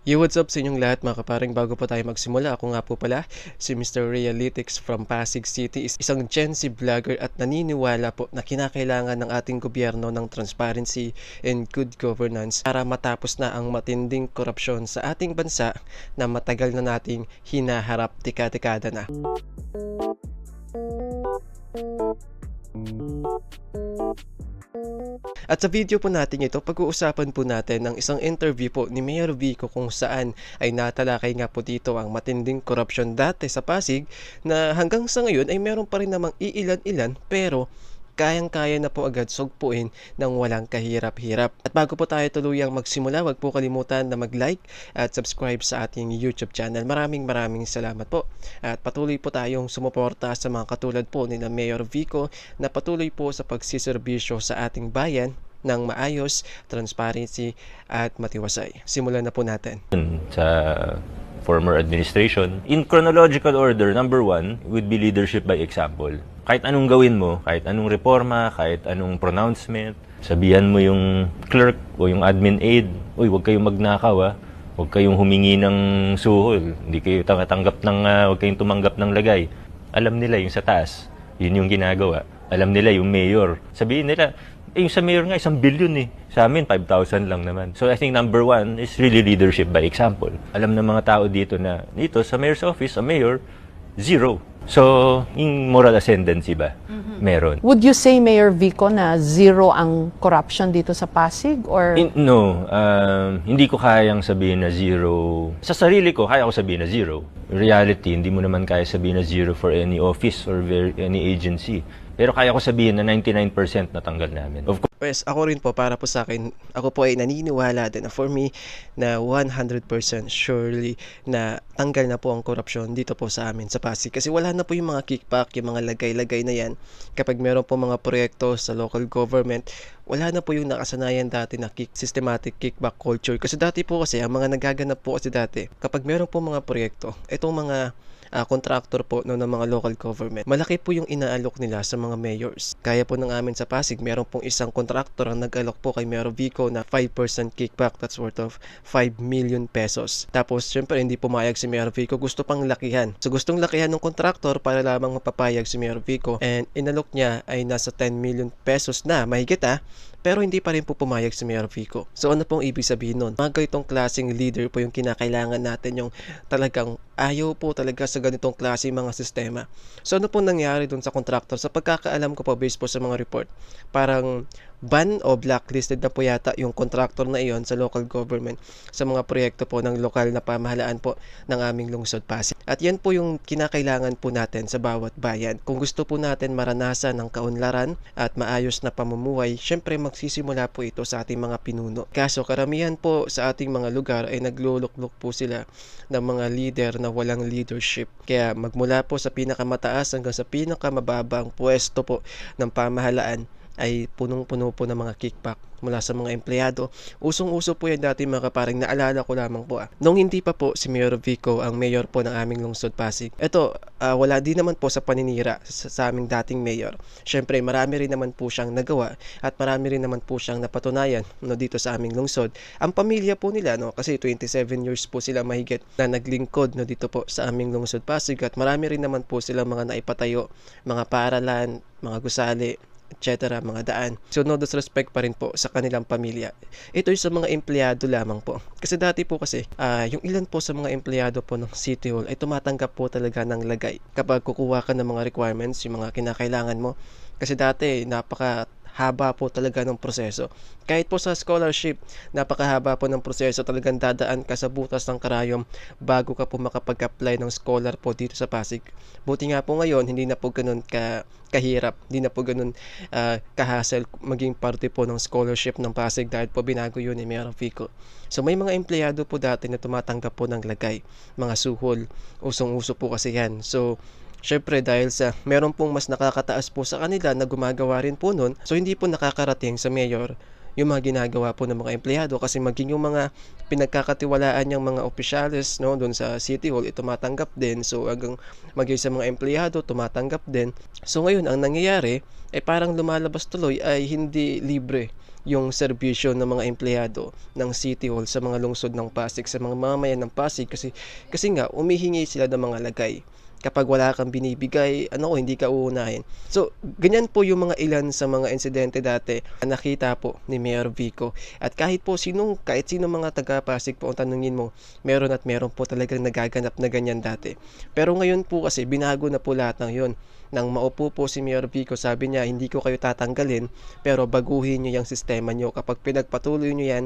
Yo, what's up sa inyong lahat mga kaparing bago pa tayo magsimula. Ako nga po pala, si Mr. Realytics from Pasig City, is isang Gen Z vlogger at naniniwala po na kinakailangan ng ating gobyerno ng transparency and good governance para matapos na ang matinding korupsyon sa ating bansa na matagal na nating hinaharap tika-tikada na. At sa video po natin ito, pag-uusapan po natin ang isang interview po ni Mayor Vico kung saan ay natalakay nga po dito ang matinding korupsyon dati sa Pasig na hanggang sa ngayon ay meron pa rin namang iilan-ilan pero kayang-kaya na po agad sugpuin ng walang kahirap-hirap. At bago po tayo tuluyang magsimula, wag po kalimutan na mag-like at subscribe sa ating YouTube channel. Maraming maraming salamat po. At patuloy po tayong sumuporta sa mga katulad po ni na Mayor Vico na patuloy po sa pagsiservisyo sa ating bayan ng maayos, transparency at matiwasay. Simulan na po natin. sa former administration. In chronological order, number one would be leadership by example. Kahit anong gawin mo, kahit anong reforma, kahit anong pronouncement, sabihan mo yung clerk o yung admin aide, uy, huwag kayong magnakaw ah. Huwag kayong humingi ng suhol. Hindi kayo tanggap ng, ah, huwag kayong tumanggap ng lagay. Alam nila yung sa taas. Yun yung ginagawa. Alam nila yung mayor. Sabihin nila, eh, yung sa mayor nga, isang billion eh. Sa amin, 5,000 lang naman. So I think number one is really leadership by example. Alam ng mga tao dito na, dito sa mayor's office, sa mayor, zero. So, yung moral ascendancy ba? Meron. Would you say, Mayor Vico, na zero ang corruption dito sa Pasig? Or In- no, um, hindi ko kayang sabihin na zero. Sa sarili ko, kaya ko sabihin na zero. In reality, hindi mo naman kaya sabihin na zero for any office or any agency. Pero kaya ko sabihin na 99% natanggal namin. Of course, Pues ako rin po para po sa akin, ako po ay naniniwala din for me na 100% surely na tanggal na po ang korupsyon dito po sa amin sa Pasig. Kasi wala na po yung mga kickback, yung mga lagay-lagay na yan. Kapag meron po mga proyekto sa local government, wala na po yung nakasanayan dati na kick, systematic kickback culture. Kasi dati po kasi, ang mga nagaganap po kasi dati, kapag meron po mga proyekto, itong mga uh, contractor po no, ng mga local government. Malaki po yung inaalok nila sa mga mayors. Kaya po ng amin sa Pasig, meron pong isang contractor ang nag-alok po kay Mayor Vico na 5% kickback that's worth of 5 million pesos. Tapos syempre hindi pumayag si Mayor Vico, gusto pang lakihan. So gustong lakihan ng contractor para lamang mapapayag si Mayor Vico and inalok niya ay nasa 10 million pesos na mahigit ah pero hindi pa rin po pumayag si Mayor Vico. So ano pong ibig sabihin nun? Mga ganitong klaseng leader po yung kinakailangan natin yung talagang ayaw po talaga sa ganitong klase mga sistema. So ano pong nangyari dun sa contractor? Sa pagkakaalam ko po based po sa mga report, parang ban o blacklisted na po yata yung contractor na iyon sa local government sa mga proyekto po ng lokal na pamahalaan po ng aming lungsod Pasig. At yan po yung kinakailangan po natin sa bawat bayan. Kung gusto po natin maranasan ng kaunlaran at maayos na pamumuhay, syempre magsisimula po ito sa ating mga pinuno. Kaso karamihan po sa ating mga lugar ay nagluluklok po sila ng mga leader na walang leadership. Kaya magmula po sa pinakamataas hanggang sa pinakamababang pwesto po ng pamahalaan ay punong-puno po ng mga kickback mula sa mga empleyado. Usong-uso po yan dati mga kaparing naalala ko lamang po ah. Nung hindi pa po si Mayor Vico ang mayor po ng aming lungsod Pasig. Ito, uh, wala din naman po sa paninira sa, sa aming dating mayor. Siyempre, marami rin naman po siyang nagawa at marami rin naman po siyang napatunayan no, dito sa aming lungsod. Ang pamilya po nila, no, kasi 27 years po sila mahigit na naglingkod no, dito po sa aming lungsod Pasig at marami rin naman po sila mga naipatayo, mga paaralan, mga gusali, etc. mga daan. So no disrespect pa rin po sa kanilang pamilya. Ito yung sa mga empleyado lamang po. Kasi dati po kasi, uh, yung ilan po sa mga empleyado po ng City Hall ay tumatanggap po talaga ng lagay. Kapag kukuha ka ng mga requirements, yung mga kinakailangan mo. Kasi dati, napaka haba po talaga ng proseso. Kahit po sa scholarship, napakahaba po ng proseso. Talagang dadaan ka sa butas ng karayom bago ka po makapag-apply ng scholar po dito sa Pasig. Buti nga po ngayon, hindi na po ganun ka kahirap, hindi na po ganun uh, kahasel maging parte po ng scholarship ng Pasig dahil po binago yun ni Mayor Fico. So may mga empleyado po dati na tumatanggap po ng lagay, mga suhol, usong-uso po kasi yan. So Syempre dahil sa meron pong mas nakakataas po sa kanila na gumagawa rin po nun, so hindi po nakakarating sa mayor yung mga ginagawa po ng mga empleyado kasi maging yung mga pinagkakatiwalaan niyang mga opisyales no doon sa City Hall ito tumatanggap din. So hanggang maging sa mga empleyado tumatanggap din. So ngayon ang nangyayari ay parang lumalabas tuloy ay hindi libre yung serbisyo ng mga empleyado ng City Hall sa mga lungsod ng Pasig sa mga mamamayan ng Pasig kasi kasi nga umihingi sila ng mga lagay kapag wala kang binibigay, ano ko, hindi ka uunahin. So, ganyan po yung mga ilan sa mga insidente dati na nakita po ni Mayor Vico. At kahit po sinong, kahit sino mga taga-Pasig po ang tanungin mo, meron at meron po talagang nagaganap na ganyan dati. Pero ngayon po kasi, binago na po lahat ng yun. Nang maupo po si Mayor Vico, sabi niya, hindi ko kayo tatanggalin, pero baguhin niyo yung sistema niyo. Kapag pinagpatuloy niyo yan,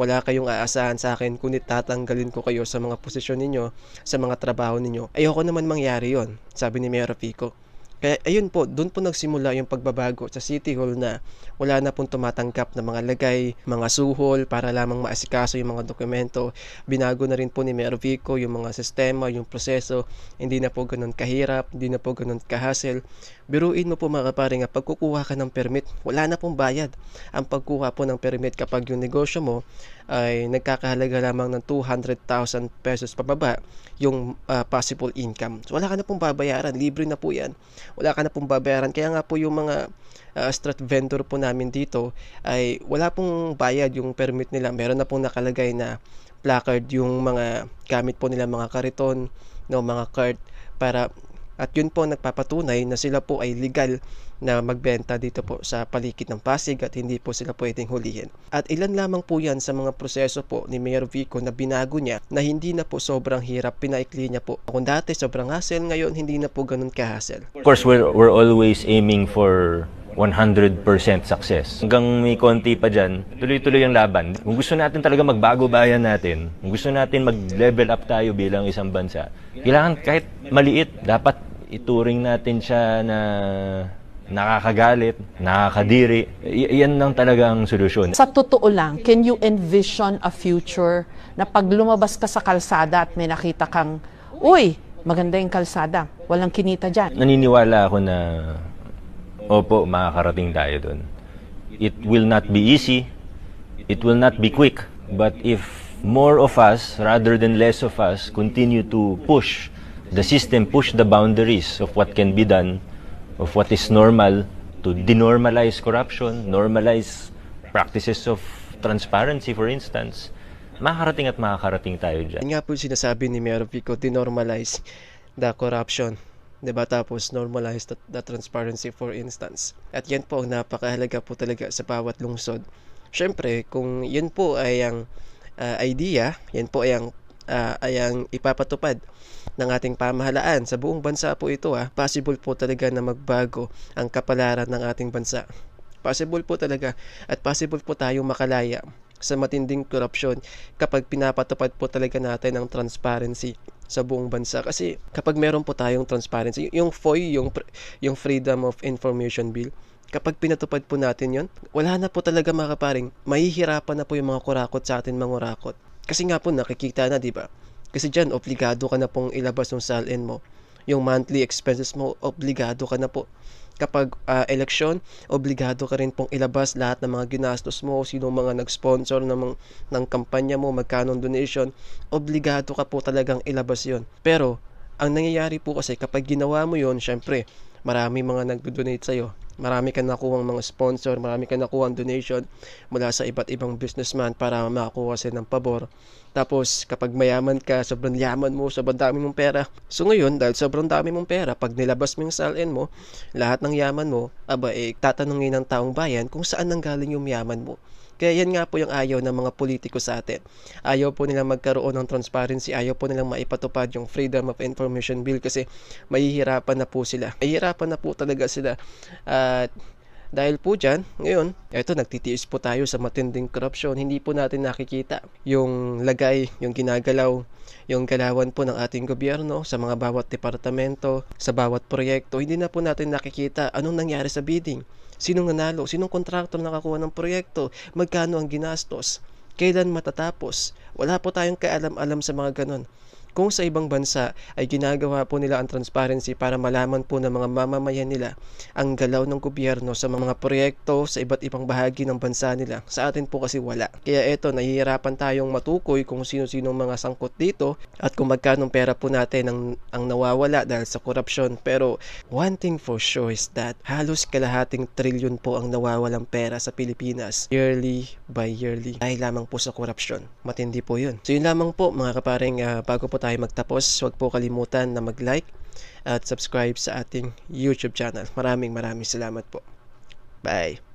wala kayong aasahan sa akin, kundi tatanggalin ko kayo sa mga posisyon ninyo, sa mga trabaho ninyo. Ayoko naman mangyari yon sabi ni Mayor Vico. Kaya ayun po, doon po nagsimula yung pagbabago sa City Hall na wala na pong tumatanggap ng mga lagay, mga suhol para lamang maasikaso yung mga dokumento. Binago na rin po ni Mayor Vico yung mga sistema, yung proseso. Hindi na po ganun kahirap, hindi na po ganun kahassle. Biruin mo po mga kapare nga pagkukuha ka ng permit, wala na pong bayad. Ang pagkuha po ng permit kapag yung negosyo mo ay nagkakahalaga lamang ng 200,000 pesos pababa yung ah, possible income. So wala ka na pong babayaran, libre na po yan. Wala ka na pong babayaran. Kaya nga po yung mga ah, street vendor po namin dito ay wala pong bayad yung permit nila. Meron na pong nakalagay na placard yung mga gamit po nila mga kariton, no, mga cart para at yun po nagpapatunay na sila po ay legal na magbenta dito po sa paligid ng Pasig at hindi po sila pwedeng hulihin. At ilan lamang po yan sa mga proseso po ni Mayor Vico na binago niya na hindi na po sobrang hirap, pinaikli niya po. Kung dati sobrang hassle, ngayon hindi na po ganun ka-hassle. Of course, we're, we're always aiming for 100% success. Hanggang may konti pa dyan, tuloy-tuloy ang laban. Kung gusto natin talaga magbago bayan natin, kung gusto natin mag-level up tayo bilang isang bansa, kailangan kahit maliit, dapat ituring natin siya na nakakagalit, nakakadiri. Y- yan lang talaga ang solusyon. Sa totoo lang, can you envision a future na pag lumabas ka sa kalsada at may nakita kang, uy, maganda yung kalsada, walang kinita dyan. Naniniwala ako na opo, makakarating tayo doon. It will not be easy. It will not be quick. But if more of us, rather than less of us, continue to push the system, push the boundaries of what can be done, of what is normal, to denormalize corruption, normalize practices of transparency, for instance, makakarating at makakarating tayo dyan. Yan nga po sinasabi ni Mayor Vico, denormalize the corruption. 'Di ba Tapos normalize the, the transparency for instance. At yan po ang napakahalaga po talaga sa bawat lungsod. Siyempre, kung yan po ay ang ah, idea, yan po ay ang, ah, ay ang ipapatupad ng ating pamahalaan sa buong bansa po ito ah, possible po talaga na magbago ang kapalaran ng ating bansa. Possible po talaga at possible po tayong makalaya sa matinding korupsyon kapag pinapatupad po talaga natin ang transparency sa buong bansa. Kasi kapag meron po tayong transparency yung FOI yung yung Freedom of Information Bill kapag pinatupad po natin yon wala na po talaga mga kaparing mahihirapan na po yung mga kurakot sa atin mangurakot kasi nga po nakikita na di ba? Kasi dyan obligado ka na pong ilabas yung salin mo. Yung monthly expenses mo obligado ka na po kapag ah, eleksyon, obligado ka rin pong ilabas lahat ng mga ginastos mo, sino mga nag-sponsor ng, ng kampanya mo, magkano donation, obligado ka po talagang ilabas yon. Pero, ang nangyayari po kasi kapag ginawa mo yon, syempre, marami mga nagdo-donate sa'yo. Marami ka nakuha mga sponsor, marami ka nakuha donation mula sa iba't ibang businessman para makakuha sila ng pabor. Tapos, kapag mayaman ka, sobrang yaman mo, sobrang dami mong pera. So ngayon, dahil sobrang dami mong pera, pag nilabas mo yung salin mo, lahat ng yaman mo, aba, eh, tatanungin ng taong bayan kung saan nanggaling yung yaman mo. Kaya yan nga po yung ayaw ng mga politiko sa atin. Ayaw po nilang magkaroon ng transparency, ayaw po nilang maipatupad yung Freedom of Information Bill kasi mahihirapan na po sila. Mahihirapan na po talaga sila. At dahil po dyan, ngayon, eto nagtitiis po tayo sa matinding korupsyon. Hindi po natin nakikita yung lagay, yung ginagalaw, yung galawan po ng ating gobyerno sa mga bawat departamento, sa bawat proyekto. Hindi na po natin nakikita anong nangyari sa bidding. Sinong nanalo? Sinong kontraktor nakakuha ng proyekto? Magkano ang ginastos? Kailan matatapos? Wala po tayong kaalam-alam sa mga ganon. Kung sa ibang bansa ay ginagawa po nila ang transparency para malaman po ng mga mamamayan nila ang galaw ng gobyerno sa mga proyekto sa iba't ibang bahagi ng bansa nila. Sa atin po kasi wala. Kaya eto, nahihirapan tayong matukoy kung sino-sino mga sangkot dito at kung magkano pera po natin ang, ang nawawala dahil sa korupsyon. Pero one thing for sure is that halos kalahating trilyon po ang nawawalang pera sa Pilipinas yearly by yearly dahil lamang po sa korupsyon. Matindi po yun. So yun lamang po mga kaparing ah, bago po tayo magtapos, huwag po kalimutan na mag-like at subscribe sa ating YouTube channel. Maraming maraming salamat po. Bye!